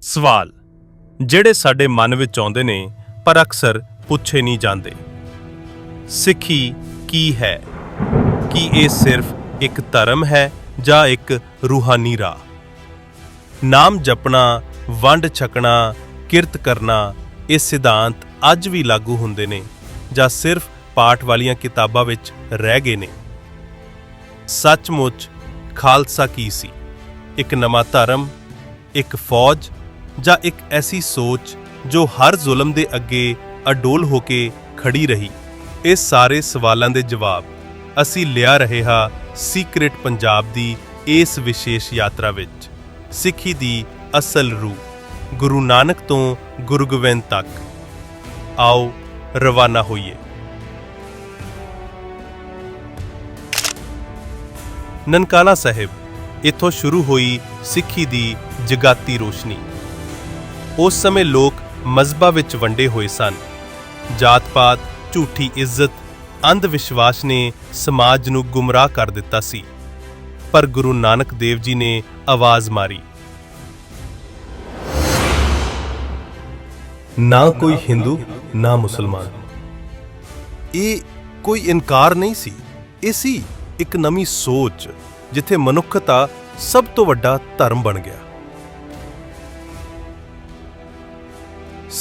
ਸਵਾਲ। ਜਿਹੜੇ ਸਾਡੇ ਮਨ ਵਿੱਚ ਆਉਂਦੇ ਨੇ, ਪਰ ਅਕਸਰ ਪੁੱਛੇ ਨਹੀਂ ਜਾਂਦੇ। ਸਿੱਖੀ ਕੀ ਹੈ? ਕੀ ਇਹ ਸਿਰਫ ਇੱਕ ਧਰਮ ਹੈ ਜਾਂ ਇੱਕ ਰੂਹਾਨੀ ਰਾਹ? ਨਾਮ ਜਪਣਾ, ਵੰਡ ਛਕਣਾ, ਕਿਰਤ ਕਰਨਾ, ਇਹ ਸਿਧਾਂਤ ਅੱਜ ਵੀ ਲਾਗੂ ਹੁੰਦੇ ਨੇ ਜਾਂ ਸਿਰਫ ਪਾਠ ਵਾਲੀਆਂ ਕਿਤਾਬਾਂ ਵਿੱਚ ਰਹਿ ਗਏ ਨੇ? ਸੱਚਮੁੱਚ ਖਾਲਸਾ ਕੀ ਸੀ? ਇੱਕ ਨਵਾਂ ਧਰਮ, ਇੱਕ ਫੌਜ ਜਾਂ ਇੱਕ ਐਸੀ ਸੋਚ ਜੋ ਹਰ ਜ਼ੁਲਮ ਦੇ ਅੱਗੇ ਅਡੋਲ ਹੋ ਕੇ ਖੜੀ ਰਹੀ। ਇਹ ਸਾਰੇ ਸਵਾਲਾਂ ਦੇ ਜਵਾਬ ਅਸੀਂ ਲਿਆ ਰਹੇ ਹਾਂ ਸੀਕ੍ਰੀਟ ਪੰਜਾਬ ਦੀ ਇਸ ਵਿਸ਼ੇਸ਼ ਯਾਤਰਾ ਵਿੱਚ। ਸਿੱਖੀ ਦੀ ਅਸਲ ਰੂਹ, ਗੁਰੂ ਨਾਨਕ ਤੋਂ ਗੁਰੂ ਗੋਬਿੰਦ ਤੱਕ। ਆਓ, ਰਵਾਨਾ ਹੋਈਏ। ਨਨਕਾਣਾ ਸਾਹਿਬ, ਇੱਥੋਂ ਸ਼ੁਰੂ ਹੋਈ ਸਿੱਖੀ ਦੀ ਜਗਾਤੀ ਰੋਸ਼ਨੀ। ਉਸ ਸਮੇਂ ਲੋਕ ਮਜ਼ਹਬਾਂ ਵਿੱਚ ਵੰਡੇ ਹੋਏ ਸਨ। ਜਾਤ-ਪਾਤ, ਝੂਠੀ ਇੱਜ਼ਤ ਅੰਧ ਵਿਸ਼ਵਾਸ ਨੇ ਸਮਾਜ ਨੂੰ ਗੁੰਮਰਾਹ ਕਰ ਦਿੱਤਾ ਸੀ। ਪਰ ਗੁਰੂ ਨਾਨਕ ਦੇਵ ਜੀ ਨੇ ਆਵਾਜ਼ ਮਾਰੀ। ਨਾ ਕੋਈ ਹਿੰਦੂ ਨਾ ਮੁਸਲਮਾਨ। ਇਹ ਕੋਈ ਇਨਕਾਰ ਨਹੀਂ ਸੀ। ਇਹ ਸੀ ਇੱਕ ਨਵੀਂ ਸੋਚ, ਜਿੱਥੇ ਮਨੁੱਖਤਾ ਸਭ ਤੋਂ ਵੱਡਾ ਧਰਮ ਬਣ ਗਿਆ।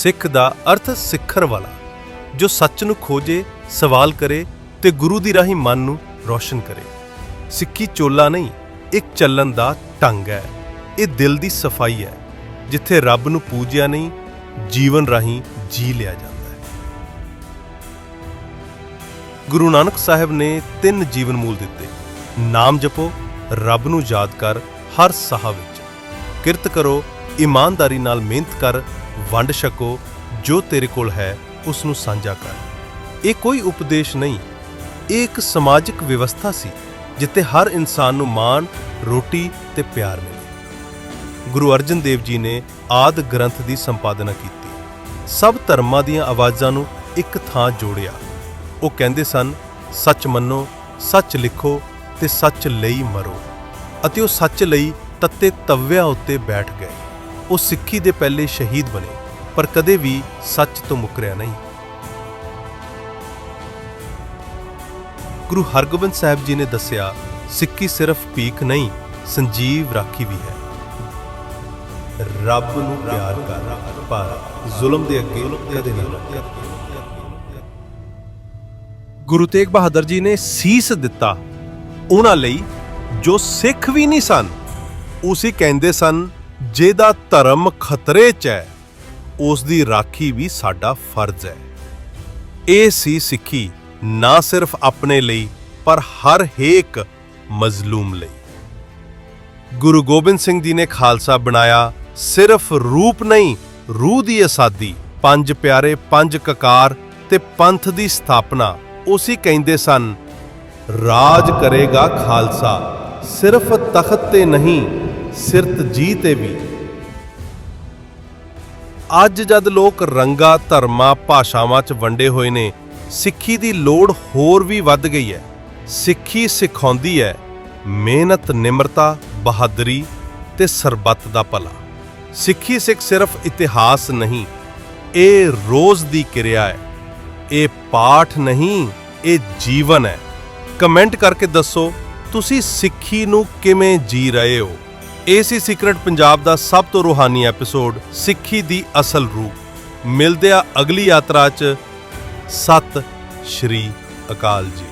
ਸਿੱਖ ਦਾ ਅਰਥ ਸਿੱਖਰ ਵਾਲਾ, ਜੋ ਸੱਚ ਨੂੰ ਖੋਜੇ, ਸਵਾਲ ਕਰੇ ਤੇ ਗੁਰੂ ਦੀ ਰਾਹੀਂ ਮਨ ਨੂੰ ਰੋਸ਼ਨ ਕਰੇ। ਸਿੱਖੀ ਚੋਲਾ ਨਹੀਂ, ਇੱਕ ਚੱਲਣ ਦਾ ਢੰਗ ਹੈ। ਇਹ ਦਿਲ ਦੀ ਸਫ਼ਾਈ ਹੈ, ਜਿੱਥੇ ਰੱਬ ਨੂੰ ਪੂਜਿਆ ਨਹੀਂ, ਜੀਵਨ ਰਾਹੀਂ ਜੀ ਲਿਆ ਜਾਂਦਾ ਹੈ। ਗੁਰੂ ਨਾਨਕ ਸਾਹਿਬ ਨੇ ਤਿੰਨ ਜੀਵਨ ਮੂਲ ਦਿੱਤੇ। ਨਾਮ ਜਪੋ, ਰੱਬ ਨੂੰ ਯਾਦ ਕਰ, ਹਰ ਸਾਹ ਵਿੱਚ। ਕਿਰਤ ਕਰੋ, ਇਮਾਨਦਾਰੀ ਨਾਲ ਮਿਹਨਤ ਕਰ ਵੰਡ ਛਕੋ, ਜੋ ਤੇਰੇ ਕੋਲ ਹੈ ਉਸ ਨੂੰ ਸਾਂਝਾ ਕਰ। ਇਹ ਕੋਈ ਉਪਦੇਸ਼ ਨਹੀਂ। ਇਹ ਇੱਕ ਸਮਾਜਿਕ ਵਿਵਸਥਾ ਸੀ, ਜਿੱਥੇ ਹਰ ਇਨਸਾਨ ਨੂੰ ਮਾਣ, ਰੋਟੀ ਤੇ ਪਿਆਰ ਮਿਲੇ। ਗੁਰੂ ਅਰਜਨ ਦੇਵ ਜੀ ਨੇ ਆਦ ਗ੍ਰੰਥ ਦੀ ਸੰਪਾਦਨਾ ਕੀਤੀ। ਸਭ ਧਰਮਾਂ ਦੀਆਂ ਆਵਾਜ਼ਾਂ ਨੂੰ ਇੱਕ ਥਾਂ ਜੋੜਿਆ। ਉਹ ਕਹਿੰਦੇ ਸਨ, ਸੱਚ ਮੰਨੋ, ਸੱਚ ਲਿਖੋ ਤੇ ਸੱਚ ਲਈ ਮਰੋ। ਅਤੇ ਉਹ ਸੱਚ ਲਈ ਤੱਤੇ ਤਵਿਆਂ ਉੱਤੇ ਬੈਠ ਗਏ। ਉਹ ਸਿੱਖੀ ਦੇ ਪਹਿਲੇ ਸ਼ਹੀਦ ਬਣੇ, ਪਰ ਕਦੇ ਵੀ ਸੱਚ ਤੋਂ ਮੁਕਰਿਆ ਨਹੀਂ। ਗੁਰੂ ਹਰਗੋਬਿੰਦ ਸਾਹਿਬ ਜੀ ਨੇ ਦੱਸਿਆ, ਸਿੱਖੀ ਸਿਰਫ ਭੀਖ ਨਹੀਂ, ਸੰਜੀਵ ਰਾਖੀ ਵੀ ਹੈ। ਰੱਬ ਨੂੰ ਪਿਆਰ ਕਰ, ਪਰ ਜ਼ੁਲਮ ਦੇ ਅੱਗੇ ਕਦੇ ਨਾ ਗੁਰੂ ਤੇਗ ਬਹਾਦਰ ਜੀ ਨੇ ਸੀਸ ਦਿੱਤਾ, ਉਹਨਾਂ ਲਈ ਜੋ ਸਿੱਖ ਵੀ ਨਹੀਂ ਸਨ ਉਸੇ ਕਹਿੰਦੇ ਸਨ ਜਿਹਦਾ ਧਰਮ ਖਤਰੇ 'ਚ ਹੈ ਉਸ ਦੀ ਰਾਖੀ ਵੀ ਸਾਡਾ ਫਰਜ਼ ਹੈ। ਇਹ ਸੀ ਸਿੱਖੀ, ਨਾ ਸਿਰਫ ਆਪਣੇ ਲਈ, ਪਰ ਹਰ ਹੇਕ ਮਜ਼ਲੂਮ ਲਈ। ਗੁਰੂ ਗੋਬਿੰਦ ਸਿੰਘ ਜੀ ਨੇ ਖਾਲਸਾ ਬਣਾਇਆ, ਸਿਰਫ ਰੂਪ ਨਹੀਂ, ਰੂਹ ਦੀ ਆਸਾਦੀ ਪੰਜ ਪਿਆਰੇ, ਪੰਜ ਕਕਾਰ ਤੇ ਪੰਥ ਦੀ ਸਥਾਪਨਾ, ਉਸੇ ਕਹਿੰਦੇ ਸਨ, ਰਾਜ ਕਰੇਗਾ ਖਾਲਸਾ, ਸਿਰਫ ਤਖਤ ਤੇ ਨਹੀਂ ਸਿਰਤ ਜੀ ਤੇ ਵੀ। ਅੱਜ ਜਦ ਲੋਕ ਰੰਗਾ, ਧਰਮਾਂ, ਭਾਸ਼ਾਵਾਂ 'ਚ ਵੰਡੇ ਹੋਏ ਨੇ, ਸਿੱਖੀ ਦੀ ਲੋੜ ਹੋਰ ਵੀ ਵੱਧ ਗਈ ਹੈ। ਸਿੱਖੀ ਸਿਖਾਉਂਦੀ ਹੈ ਮਿਹਨਤ, ਨਿਮਰਤਾ, ਬਹਾਦਰੀ ਤੇ ਸਰਬੱਤ ਦਾ ਭਲਾ। ਸਿੱਖੀ ਸਿੱਖ ਸਿਰਫ ਇਤਿਹਾਸ ਨਹੀਂ, ਇਹ ਰੋਜ਼ ਦੀ ਕਿਰਿਆ ਹੈ। ਇਹ ਪਾਠ ਨਹੀਂ, ਇਹ ਜੀਵਨ ਹੈ। ਕਮੈਂਟ ਕਰਕੇ ਦੱਸੋ, ਤੁਸੀਂ ਸਿੱਖੀ ਨੂੰ ਕਿਵੇਂ ਜੀ ਰਹੇ ਹੋ? ਇਹ ਸੀ ਸੀਕ੍ਰੇਟ ਪੰਜਾਬ ਦਾ ਸਭ ਤੋਂ ਰੂਹਾਨੀ ਐਪੀਸੋਡ, ਸਿੱਖੀ ਦੀ ਅਸਲ ਰੂਪ। ਮਿਲਦੇ ਆ ਅਗਲੀ ਯਾਤਰਾ 'ਚ। ਸਤਿ ਸ਼੍ਰੀ ਅਕਾਲ ਜੀ।